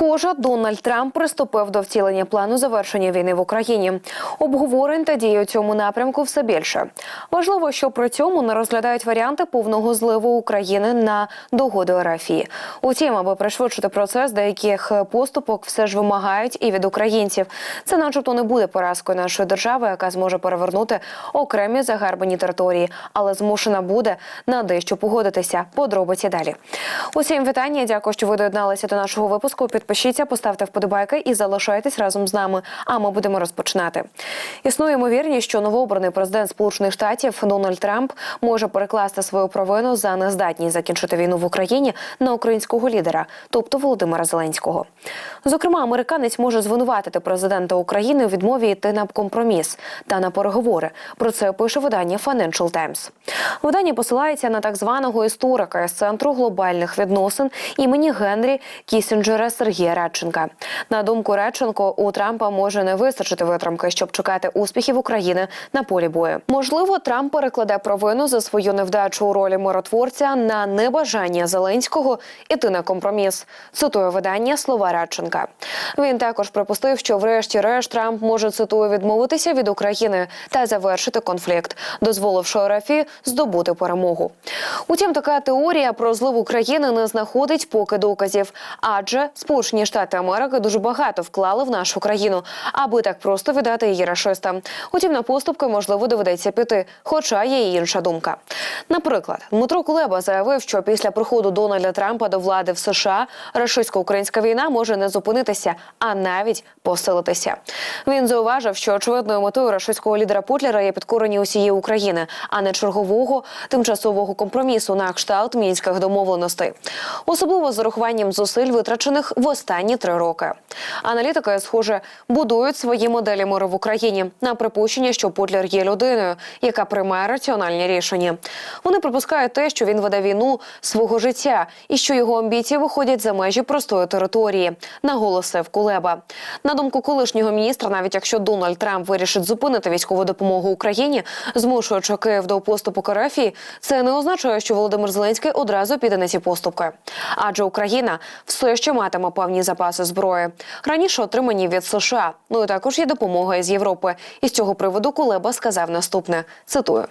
Схоже, Дональд Трамп приступив до втілення плану завершення війни в Україні. Обговорень та дій у цьому напрямку все більше. Важливо, що при цьому не розглядають варіанти повного зливу України на догоду Арафії. Утім, аби пришвидшити процес, деяких поступок все ж вимагають і від українців. Це, начебто, не буде поразкою нашої держави, яка зможе перевернути окремі загарбані території, але змушена буде на дещо погодитися. Подробиці далі. Усім вітання. Дякую, що ви доєдналися до нашого випуску. Підпишіться, поставте вподобайки і залишайтесь разом з нами. А ми будемо розпочинати. Існує ймовірність, що новообраний президент Сполучених Штатів Дональд Трамп може перекласти свою провину за нездатність закінчити війну в Україні на українського лідера, тобто Володимира Зеленського. Зокрема, американець може звинуватити президента України у відмові йти на компроміс та на переговори. Про це пише видання Financial Times. Видання посилається на так званого історика з центру глобальних відносин імені Генрі Кісінджера Сергія Радченка. На думку Радченко, у Трампа може не вистачити витримки, щоб чекати успіхів України на полі бою. Можливо, Трамп перекладе провину за свою невдачу у ролі миротворця на небажання Зеленського іти на компроміс. Цитує видання слова Радченка. Він також припустив, що, врешті-решт, Трамп може цитую відмовитися від України та завершити конфлікт, дозволивши РФ здобути перемогу. Утім, така теорія про злив України не знаходить поки доказів, адже Сполучені Штати Америки дуже багато вклали в нашу країну, аби так просто віддати її рашистам. Утім, на поступки можливо доведеться піти, хоча є і інша думка. Наприклад, Дмитро Кулеба заявив, що після приходу Дональда Трампа до влади в США рашистсько-українська війна може не зупинитися, а навіть посилитися. Він зауважив, що очевидною метою рашистського лідера Путлера є підкорення усієї України, а не чергового тимчасового компромісу на кшталт мінських домовленостей, особливо з урахуванням зусиль, витрачених в останні три роки. Аналітики, схоже, будують свої моделі миру в Україні на припущення, що Путлер є людиною, яка приймає раціональні рішення. Вони припускають те, що він веде війну свого життя і що його амбіції виходять за межі простої території, наголосив Кулеба. На думку колишнього міністра, навіть якщо Дональд Трамп вирішить зупинити військову допомогу Україні, змушуючи Київ до поступу Карафії, це не означає, що Володимир Зеленський одразу піде на ці поступки. Адже Україна все ще матиме певні запаси зброї, раніше отримані від США. Ну і також є допомога із Європи. І з цього приводу Кулеба сказав наступне: цитую: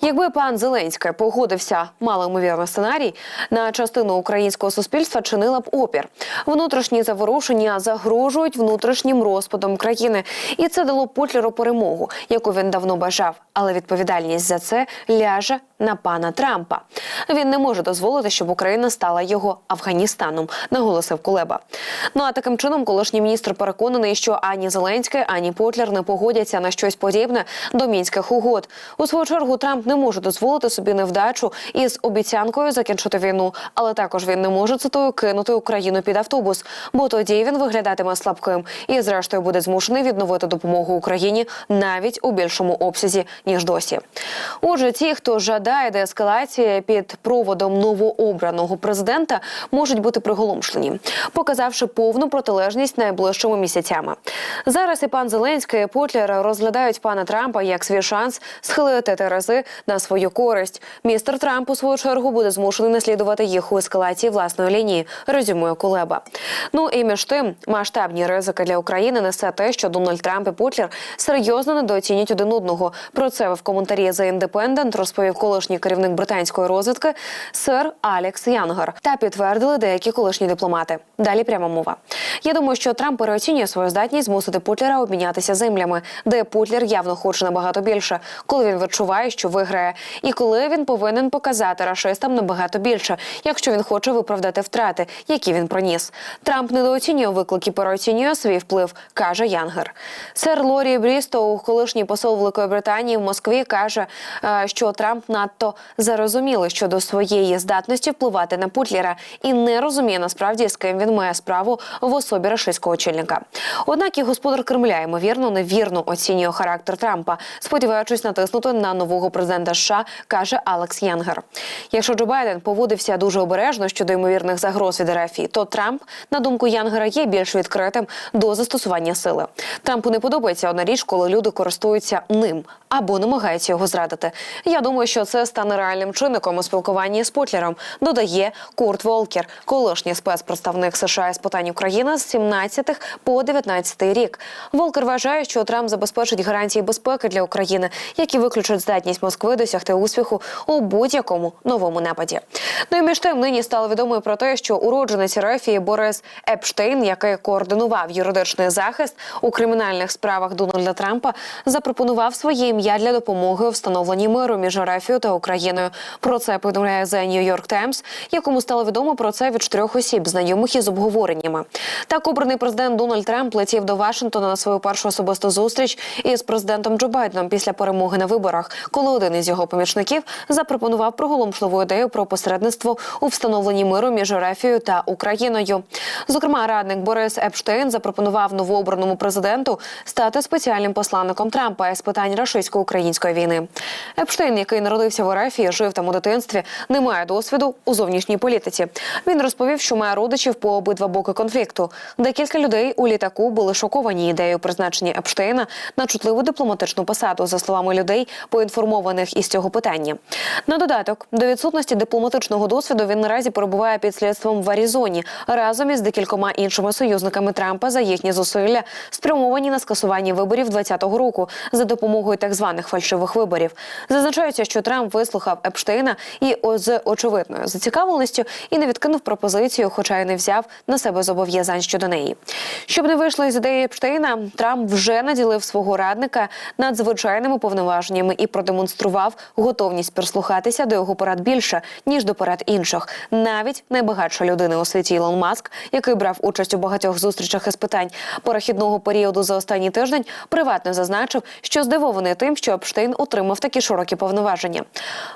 якби пан Зеленський погодився малоймовірний сценарій, на частину українського суспільства чинила б опір. Внутрішні заворушення загрожують внутрішнім розпадом країни, і це дало Путлеру перемогу, яку він давно бажав. Але відповідальність за це ляже на пана Трампа. Він не може дозволити, щоб Україна стала його Афганістаном, наголосив Кулеба. Ну а таким чином, колишній міністр переконаний, що ані Зеленський, ані Потлер не погодяться на щось подібне до мінських угод. У свою чергу Трамп не може дозволити собі невдачу із обіцянкою закінчити війну, але також він не може цитую кинути Україну під автобус, бо тоді він виглядатиме слабким і, зрештою, буде змушений відновити допомогу Україні навіть у більшому обсязі ніж досі. Отже, ті, хто жадає деескалації під проводом новообраного президента, можуть бути приголомшлені, показавши повну протилежність найближчими місяцями. Зараз і пан Зеленський і Потлер розглядають пана Трампа як свій шанс схилити терези на свою користь. Містер Трамп у свою чергу буде змушений наслідувати їх у ескалації власної лінії. Резюмує Кулеба. Ну і між тим масштабні ризики для України несе те, що Дональд Трамп і Путлер серйозно недооцінюють один одного. Про це в коментарі The Independent розповів колишній керівник британської розвідки сер Алекс Янгер та підтвердили деякі колишні дипломати. Далі пряма мова. Я думаю, що Трамп переоцінює свою здатність змусити Путлера обмінятися землями, де Путлер явно хоче набагато більше, коли він відчуває, що виграє, і коли він повинен показати рашистам набагато більше, якщо він хоче виправдати втрати, які він проніс. Трамп недооцінює виклики, переоцінює свій вплив, каже Янгер. Сер Лорі Брістоу, колишній посол Великої Британії в Москві, каже, е, що Трамп надто зарозумілий щодо своєї здатності впливати на Путлера і не розуміє насправді з ким він має справу в особі рашистського очільника. Однак і господар Кремля ймовірно невірно оцінює характер Трампа, сподіваючись натиснути на нового президента США, каже Алекс Янгер. Якщо Джо Байден поводився дуже обережно щодо ймовірних загроз від РФ, то Трамп, на думку Янгера, є більш відкритим до застосування сили. Трампу не подобається одна річ, коли люди користуються ним або намагаються його зрадити. Я думаю, що це стане реальним чинником у спілкуванні з Потлером. Додає Курт Волкер, колишній спецпредставник США з питань України з 17 по 19 рік. Волкер вважає, що Трамп забезпечить гарантії безпеки для України, які виключать здатність Москви досягти успіху у будь-якому новому нападі. Ну і між тим нині стало відомо про те, що уродженець Рефії Борис Епштейн, який координував юридичний захист у кримінальних справах Дональда Трампа, запропонував своє ім'я для допомоги у встановленні миру між Рефією та Україною. Про це повідомляє The New York Times, якому стало відомо про це від чотирьох осіб, знайомих із обговореннями. Так, обраний президент Дональд Трамп летів до Вашингтона на свою першу особисту зустріч із президентом Джо Байденом після перемоги на виборах, коли один із його помічників запропонував приголомшливу ідею про посередництво у встановленні миру між Рефією та Україною. Зокрема, радник Борис Епштейн запропонував новообраному президенту стати спеціальним посланником Трампа із питань рашистсько-української війни. Епштейн, який народився в Ерефії, жив там у дитинстві, не має досвіду у зовнішній політиці. Він розповів, що має родичів по обидва боки конфлікту. Декілька людей у літаку були шоковані ідеєю призначення Епштейна на чутливу дипломатичну посаду, за словами людей, поінформованих із цього питання. На додаток до відсутності дипломатичного досвіду він наразі перебуває під слідством в Аризоні разом із декількома іншими союзниками Трампа за їхні зусилля, спрямовані на скасування виборів 2020 року за допомогою так званих фальшивих виборів. Зазначається, що Трамп вислухав Епштейна і з очевидною зацікавленістю і не відкинув пропозицію, хоча й не взяв на себе зобов'язань щодо неї. Щоб не вийшло із ідеї Епштейна, Трамп вже наділив свого радника надзвичайними повноваженнями і продемонстрував готовність прислухатися до його порад більше ніж до порад інших. Навіть найбагатша людина у світі Ілон Маск, який брав участь у багатьох зустрічах із питань перехідного періоду за останній тиждень, приватно зазначив, що здивований тим, що Епштейн отримав такі широкі повноваження.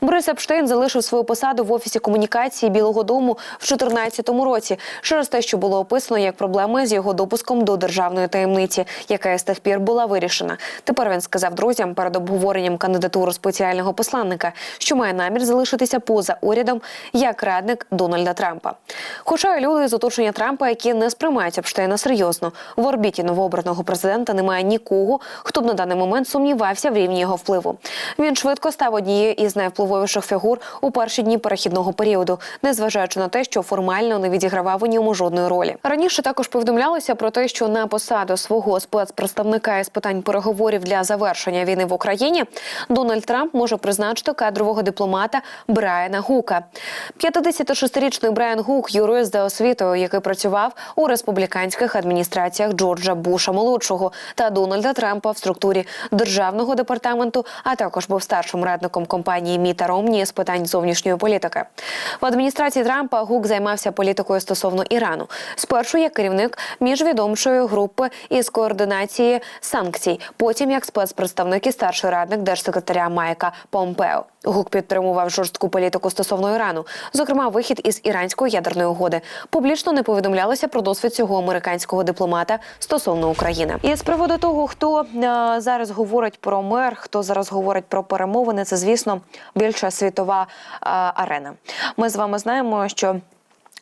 Борис Епштейн залишив свою посаду в офісі комунікації Білого Дому в 2014 році через те, що було описано як проблеми з його допуском до державної таємниці, яка з тих пір була вирішена. Тепер він сказав друзям перед обговоренням кандидатури спеціального посланника, що має намір залишитися поза урядом як радник Дональда Трампа. Хоча люди з оточення Трампа, які не сприймають Епштейна серйозно, в орбіті новообраного президента немає нікого, хто б на даний момент сумнівався в рівні його впливу. Він швидко став однією із найвпливовіших фігур у перші дні перехідного періоду, незважаючи на те, що формально не відігравав у ньому жодної ролі. Раніше також повідомлялося про те, що на посаду свого спецпредставника із питань переговорів для завершення війни в Україні Дональд Трамп може призначити кадрового дипломата Брайана Гука. 56-річний Брайан Гук юрист за освітою, який працював у республіканських адміністраціях Джорджа Буша молодшого та Дональда Трампа в структурі державного департаменту, а також був старшим радником компанії Міта Ромні з питань зовнішньої політики. В адміністрації Трампа Гук займався політикою стосовно Ірану. Спершу як керівник міжвідомчої групи із координації санкцій, потім як спецпредставник і старший радник держсекретаря Майка Помпео. Гук підтримував жорстку політику стосовно Ірану, зокрема вихід із іранської ядерної угоди. Публічно не повідомлялося про досвід цього американського дипломата стосовно України. І з приводу того, хто е, зараз говорить про мир, хто зараз говорить про перемовини, це звісно більша світова е, арена. Ми з вами знаємо, що.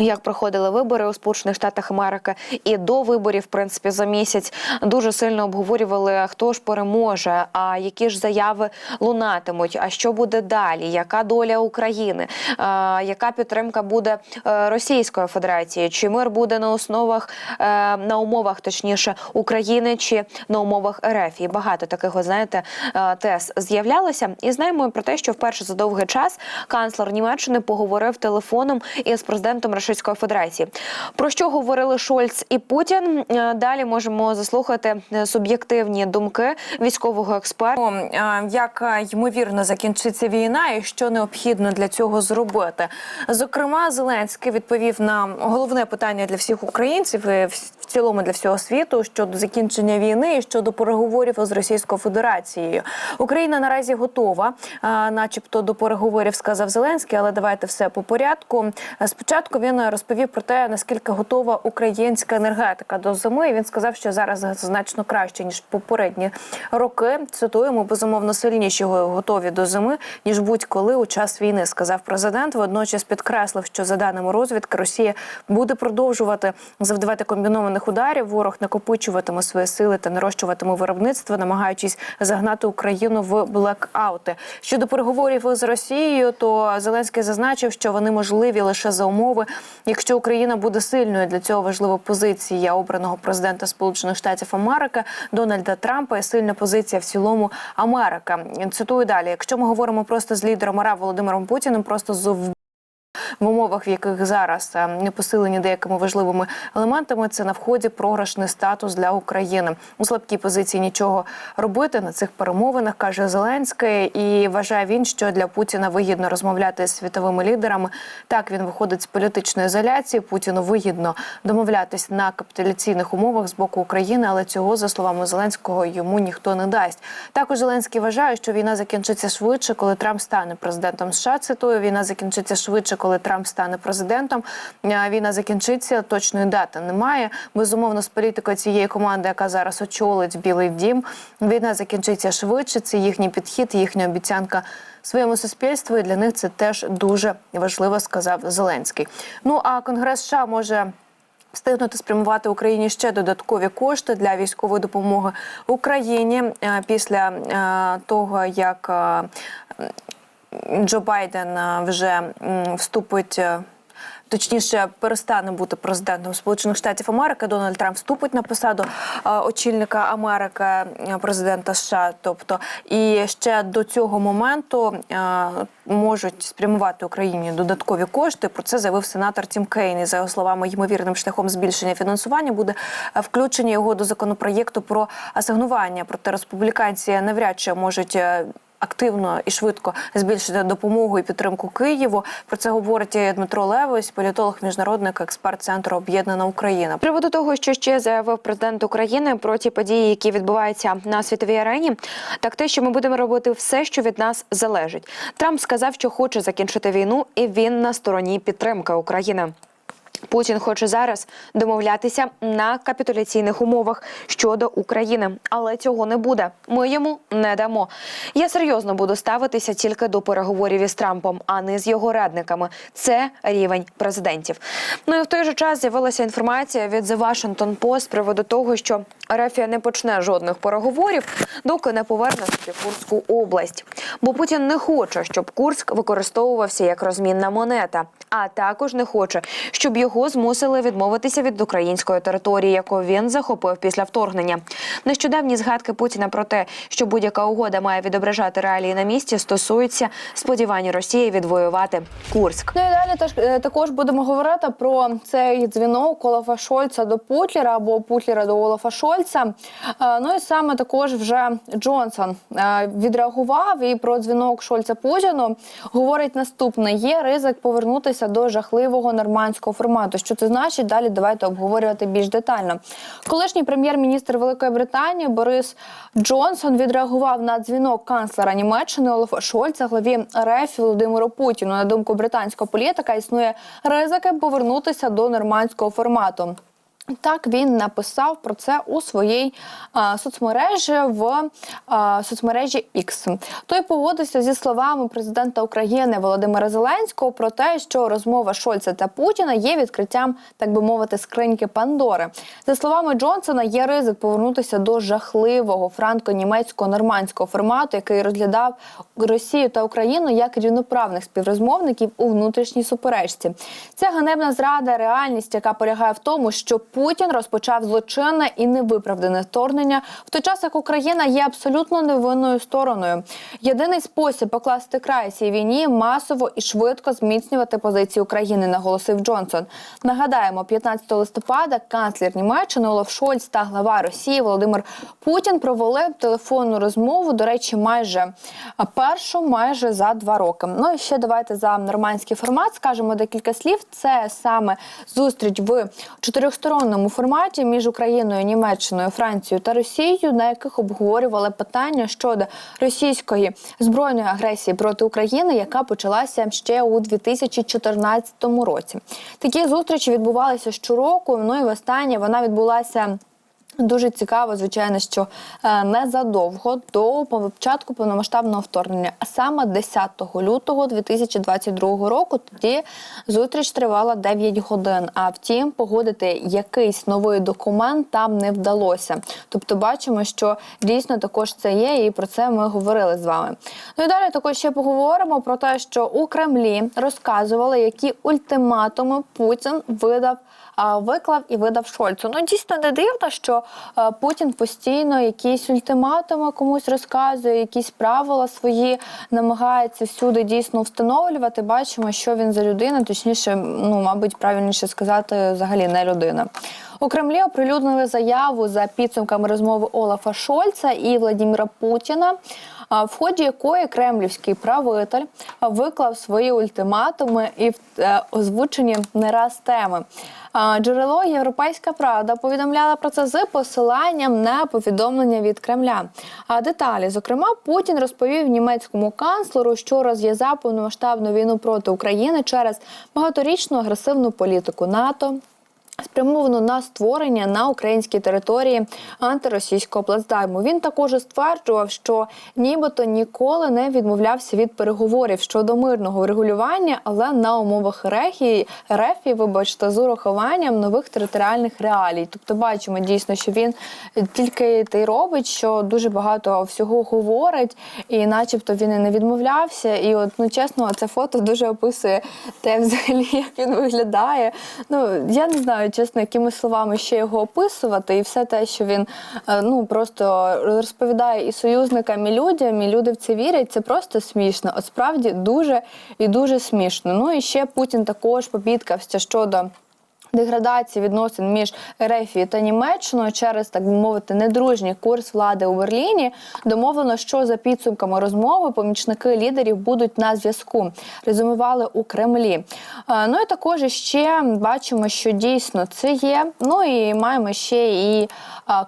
Як проходили вибори у Сполучених Штатах Америки, і до виборів, в принципі, за місяць дуже сильно обговорювали, хто ж переможе, а які ж заяви лунатимуть, а що буде далі, яка доля України, а, яка підтримка буде е, Російської Федерації, чи мир буде на основах е, на умовах, точніше, України чи на умовах РФ. І багато таких, знаєте, е, тез з'являлося. І знаємо про те, що вперше за довгий час канцлер Німеччини поговорив телефоном із президентом Російської Федерації. Про що говорили Шольц і Путін? Е, Далі можемо заслухати е, суб'єктивні думки військового експерта. Як ймовірно закінчиться війна, і що необхідно для цього зробити? Зокрема, Зеленський відповів на головне питання для всіх українців і цілому для всього світу щодо закінчення війни і щодо переговорів з Російською Федерацією. Україна наразі готова, начебто, до переговорів сказав Зеленський, але давайте все по порядку. Спочатку він розповів про те, наскільки готова українська енергетика до зими. І Він сказав, що зараз значно краще ніж попередні роки. Цитуємо безумовно сильніші готові до зими ніж будь-коли у час війни, сказав президент. Водночас підкреслив, що за даними розвідки, Росія буде продовжувати завдавати комбінованих ударів. Ворог накопичуватиме свої сили та нарощуватиме виробництво, намагаючись загнати Україну в блекаути. Щодо переговорів з Росією, то Зеленський зазначив, що вони можливі лише за умови Якщо Україна буде сильною для цього важлива позиція обраного президента Сполучених Штатів Америки Дональда Трампа і сильна позиція в цілому Америки. Цитую далі: якщо ми говоримо просто з лідером РФ Володимиром Путіним, просто з в умовах, в яких зараз е, не посилені деякими важливими елементами, це на вході програшний статус для України у слабкій позиції нічого робити на цих перемовинах, каже Зеленський, і вважає він, що для Путіна вигідно розмовляти з світовими лідерами. Так він виходить з політичної ізоляції. Путіну вигідно домовлятись на капітуляційних умовах з боку України, але цього за словами Зеленського йому ніхто не дасть. Також Зеленський вважає, що війна закінчиться швидше, коли Трамп стане президентом США. Цитую, війна закінчиться швидше, коли Трамп стане президентом. Війна закінчиться, точної дати немає. Безумовно, з політикою цієї команди, яка зараз очолить Білий Дім, війна закінчиться швидше. Це їхній підхід, їхня обіцянка своєму суспільству. І для них це теж дуже важливо, сказав Зеленський. Ну а Конгрес США може. Встигнути спрямувати Україні ще додаткові кошти для військової допомоги Україні після того, як Джо Байден е, вже вступить. е, Точніше, перестане бути президентом Сполучених Штатів Америки. Дональд Трамп вступить на посаду е, очільника Америки, президента США. Тобто, і ще до цього моменту можуть спрямувати Україні додаткові кошти. Про це заявив сенатор Тім Кейн. І за його словами, ймовірним шляхом збільшення фінансування буде включення його до законопроєкту про асигнування. Проте республіканці навряд чи можуть. Активно і швидко збільшити допомогу і підтримку Києву. Про це говорить Дмитро Левось, політолог, міжнародник, експерт центру Об'єднана Україна. Приводу того, що ще заявив президент України про ті події, які відбуваються на світовій арені, так те, що ми будемо робити все, що від нас залежить. Трамп сказав, що хоче закінчити війну, і він на стороні підтримки України. Путін хоче зараз домовлятися на капітуляційних умовах щодо України, але цього не буде. Ми йому не дамо. Я серйозно буду ставитися тільки до переговорів із Трампом, а не з його радниками. Це рівень президентів. Ну і в той же час з'явилася інформація від The Washington Post з приводу того, що Арафія не почне жодних переговорів, доки не поверне собі Курську область. Бо Путін не хоче, щоб Курськ використовувався як розмінна монета, а також не хоче, щоб його змусили відмовитися від української території, яку він захопив після вторгнення. Нещодавні згадки Путіна про те, що будь-яка угода має відображати реалії на місці, стосуються сподівань Росії відвоювати Курськ. Ну і далі теж е, також будемо говорити про цей дзвінок Олафа Шольца до Путлера або Путлера до Олафа Шольца. Е, Ну і саме також вже Джонсон е, відреагував і про дзвінок Шольца Путіну говорить наступне: є ризик повернутися до жахливого нормандського формату. Що це значить? Далі давайте обговорювати більш детально. Колишній прем'єр-міністр Великої Британії Борис Джонсон відреагував на дзвінок канцлера Німеччини Олафа Шольца главі РФ Володимиру Путіну. На думку британського політика, існує ризики повернутися до нормандського формату. Так він написав про це у своїй а, соцмережі в а, соцмережі X. Той погодився зі словами президента України Володимира Зеленського про те, що розмова Шольца та Путіна є відкриттям, так би мовити, скриньки Пандори. За словами Джонсона, є ризик повернутися до жахливого франко-німецького нормандського формату, який розглядав Росію та Україну як рівноправних співрозмовників у внутрішній суперечці. Це ганебна зрада, реальність, яка полягає в тому, що Путін розпочав злочинне і невиправдане вторгнення, в той час як Україна є абсолютно невинною стороною. Єдиний спосіб покласти край цій війні масово і швидко зміцнювати позиції України, наголосив Джонсон. Нагадаємо, 15 листопада канцлер Німеччини Олаф Шольц та глава Росії Володимир Путін провели телефонну розмову. До речі, майже першу майже за два роки. Ну і ще давайте за нормандський формат скажемо декілька слів. Це саме зустріч в чотирьохсторонному форматі між Україною, Німеччиною, Францією та Росією, на яких обговорювали питання щодо російської збройної агресії проти України, яка почалася ще у 2014 році. Такі зустрічі відбувалися щороку. Ну і востаннє вона відбулася. Дуже цікаво, звичайно, що е, незадовго до початку повномасштабного вторгнення, а саме 10 лютого 2022 року, тоді зустріч тривала 9 годин. А втім, погодити якийсь новий документ там не вдалося. Тобто, бачимо, що дійсно також це є, і про це ми говорили з вами. Ну і далі також ще поговоримо про те, що у Кремлі розказували, які ультиматуми Путін видав виклав і видав Шольцу. Ну дійсно не дивно, що е, Путін постійно якісь ультиматуми комусь розказує, якісь правила свої намагається всюди дійсно встановлювати. Бачимо, що він за людина, точніше, ну мабуть, правильніше сказати, взагалі не людина. У Кремлі оприлюднили заяву за підсумками розмови Олафа Шольца і Владіміра Путіна, в ході якої кремлівський правитель виклав свої ультиматуми і е, озвучені не раз теми. Джерело Європейська Правда повідомляла про це з посиланням на повідомлення від Кремля. А деталі, зокрема, Путін розповів німецькому канцлеру, що розв'язав повномасштабну війну проти України через багаторічну агресивну політику НАТО спрямовану на створення на українській території антиросійського плацдарму. Він також стверджував, що нібито ніколи не відмовлявся від переговорів щодо мирного врегулювання, але на умовах рехії рефі, вибачте, з урахуванням нових територіальних реалій. Тобто, бачимо дійсно, що він тільки те й робить, що дуже багато всього говорить, і, начебто, він і не відмовлявся. І, от ну чесно, це фото дуже описує те, взагалі, як він виглядає. Ну я не знаю, чесно, якими словами ще його описувати, і все те, що він е, ну просто розповідає і союзникам, і людям, і люди в це вірять. Це просто смішно. От справді дуже і дуже смішно. Ну і ще Путін також побідкався щодо. Деградації відносин між Ерефією та Німеччиною через так би мовити недружній курс влади у Берліні домовлено, що за підсумками розмови помічники лідерів будуть на зв'язку. Резюмували у Кремлі. Е, Ну і також ще бачимо, що дійсно це є. Ну і маємо ще і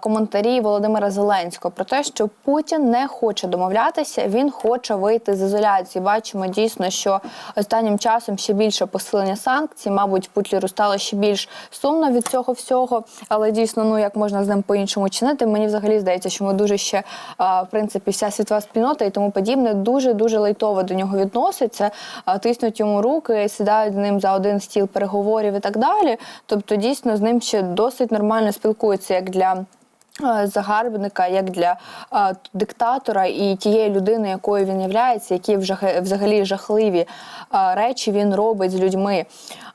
коментарі Володимира Зеленського про те, що Путін не хоче домовлятися, він хоче вийти з ізоляції. Бачимо дійсно, що останнім часом ще більше посилення санкцій. Мабуть, Путлеру стало ще більш сумно від цього всього, але дійсно, ну як можна з ним по-іншому чинити. Мені взагалі здається, що ми дуже ще в принципі вся світова спільнота і тому подібне дуже дуже лайтово до нього відноситься, тиснуть йому руки, сідають з ним за один стіл переговорів і так далі. Тобто, дійсно з ним ще досить нормально спілкуються як для. Е, Загарбника як для е, диктатора і тієї людини, якою він являється, які взагалі жахливі е, речі він робить з людьми.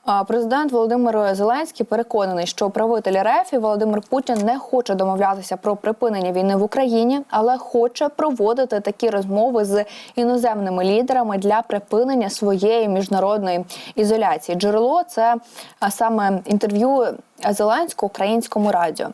Е, Президент Володимир Зеленський переконаний, що правитель РФ і Володимир Путін не хоче домовлятися про припинення війни в Україні, але хоче проводити такі розмови з іноземними лідерами для припинення своєї міжнародної ізоляції. Джерело це е, саме інтерв'ю Зеленського українському радіо.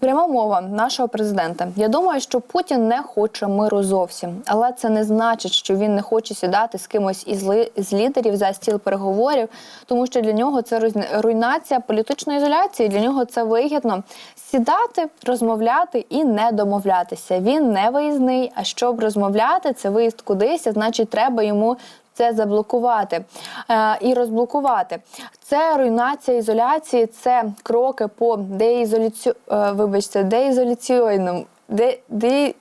Пряма мова нашого президента. Я думаю, що Путін не хоче миру зовсім, але це не значить, що він не хоче сідати з кимось із з лідерів за стіл переговорів, тому що для нього це руйн- руйнація політичної ізоляції. Для нього це вигідно сідати, розмовляти і не домовлятися. Він не виїзний. А щоб розмовляти, це виїзд кудись, значить, треба йому це заблокувати е, і розблокувати. Це руйнація ізоляції, це кроки по деізоляцію, е, вибачте, деізоляційному, де, де,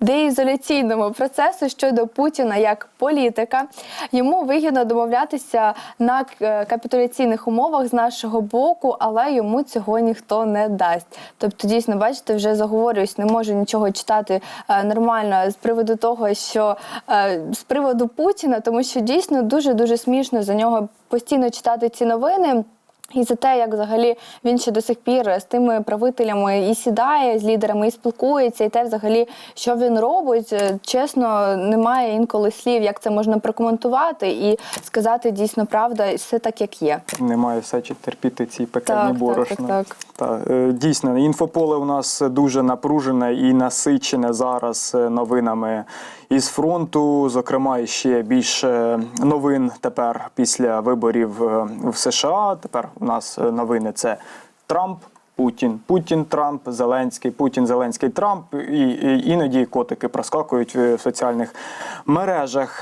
деізоляційному процесу щодо Путіна як політика. Йому вигідно домовлятися на е, капітуляційних умовах з нашого боку, але йому цього ніхто не дасть. Тобто, дійсно, бачите, вже заговорююсь, не можу нічого читати е, нормально з приводу того, що е, з приводу Путіна, тому що дійсно дуже дуже смішно за нього постійно читати ці новини. І за те, як взагалі він ще до сих пір з тими правителями і сідає з лідерами, і спілкується, і те, взагалі, що він робить, е, чесно, немає інколи слів, як це можна прокоментувати і сказати дійсно правда, все так, як є. Немає все чи терпіти ці пекельні Так, так, борошна. так, так. Та, е, дійсно, інфополе у нас дуже напружене і насичене зараз е, новинами із фронту. Зокрема, ще більше новин тепер після виборів е, в США. Тепер у нас е, новини це Трамп. Путін, Путін, Трамп, Зеленський, Путін, Зеленський, Трамп, і, і іноді котики проскакують в соціальних мережах.